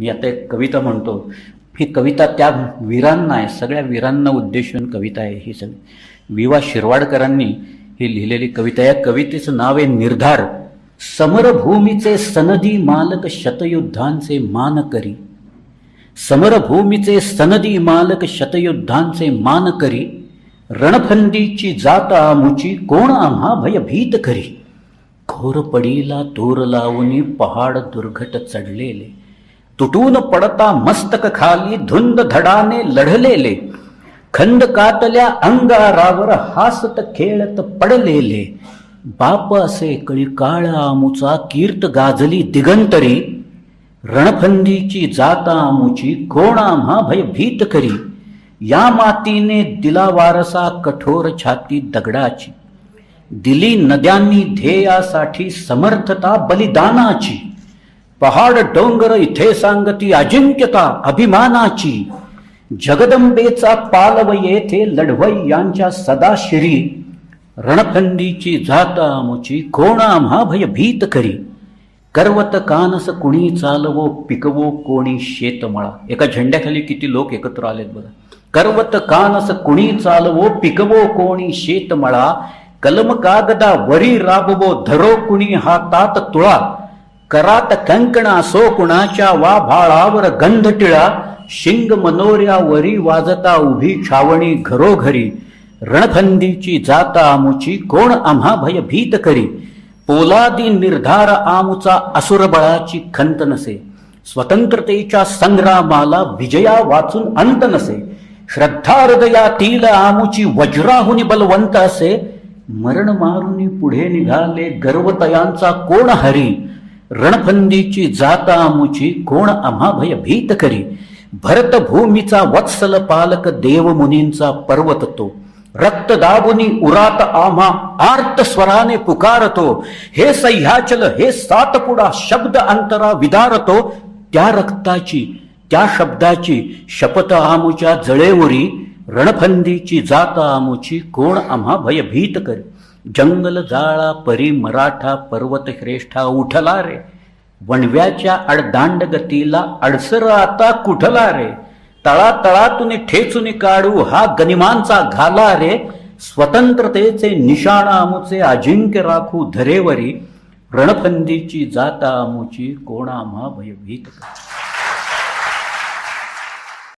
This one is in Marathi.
मी आता एक कविता म्हणतो. ही कविता त्या वीरांना आहे सगळ्या वीरांना उद्देशून कविता आहे ही सगळी. विवा शिरवाडकरांनी ही लिहिलेली कविता या कवितेचं नाव आहे निर्धार. समरभूमीचे सनदी मालक शतयुद्धांचे मान करी समरभूमीचे सनदी मालक शतयुद्धांचे मान करी रणफंदीची जात आमुची कोण आम्हा भयभीत करी घोर पडीला तोर लावून पहाड दुर्घट चढलेले. तुटून पडता मस्तक खाली धुंद धडाने लढलेले. खंद कातल्या अंगारावर हासत खेळत पडलेले. बाप असे कळी काळ आमुचा कीर्त गाजली दिगंतरी. रणफंदीची जाता आमुची कोण आम्हा भयभीत करी. या मातीने दिला वारसा कठोर छाती दगडाची. दिली नद्यांनी ध्येयासाठी समर्थता बलिदानाची. पहाड डोंगर इथे सांगती अजिंक्यता अभिमानाची. जगदंबेचा पालव येथे लढवई यांच्या सदाशिरी. रणखंडीची जाता आमुची कोणा आम्हा भयभीत करी. करवत कानस कुणी चालवो पिकवो कोणी शेतमळा. एका झेंड्याखाली किती लोक एकत्र आलेत बघा. करवत कानस कुणी चालवो पिकवो कोणी शेतमळा. कलम कागदा वरी राबवो धरो कुणी हातात तुळा. करात कंकणा सो कुणाच्या वा भाळावर गंध टिळा शिंग मनोऱ्यावरी वाजता उभी छावणी घरोघरी रणखंदीची जाता आमुची कोण आम्हा भयभीत करी पोलादी निर्धार आमुचा असुर बळाची खंत नसे स्वतंत्रतेच्या संग्रामाला विजया वाचून अंत नसे श्रद्धा हृदयातील आमुची वज्राहुनी बलवंत असे मरण मारुनी पुढे निघाले गर्वतयांचा कोण हरी रणफंदीची जाता आमुची कोण आम्हा भयभीत करी? भरतभूमीचा वत्सल पालक देवमुनींचा पर्वत तो. रक्त दाबुनी उरात आम्हा आर्त स्वराने पुकारतो. हे सह्याचल हे सातपुडा शब्द अंतरा विदारतो. त्या रक्ताची त्या शब्दाची शपथ आमुच्या जळेवरी रणफंदीची जात आमुची कोण आम्हा भयभीत करी? जंगल जाळा परी मराठा पर्वत श्रेष्ठा उठला रे. वणव्याच्या अडदांड गतीला अडसर आता कुठला रे? तळा तळातून ठेचून काढू हा गनिमांचा घाला रे. स्वतंत्रतेचे निशाण आमुचे अजिंक्य राखू धरेवरी. रणफंदीची जाता आमुची कोण आम्हा भयभीत करी?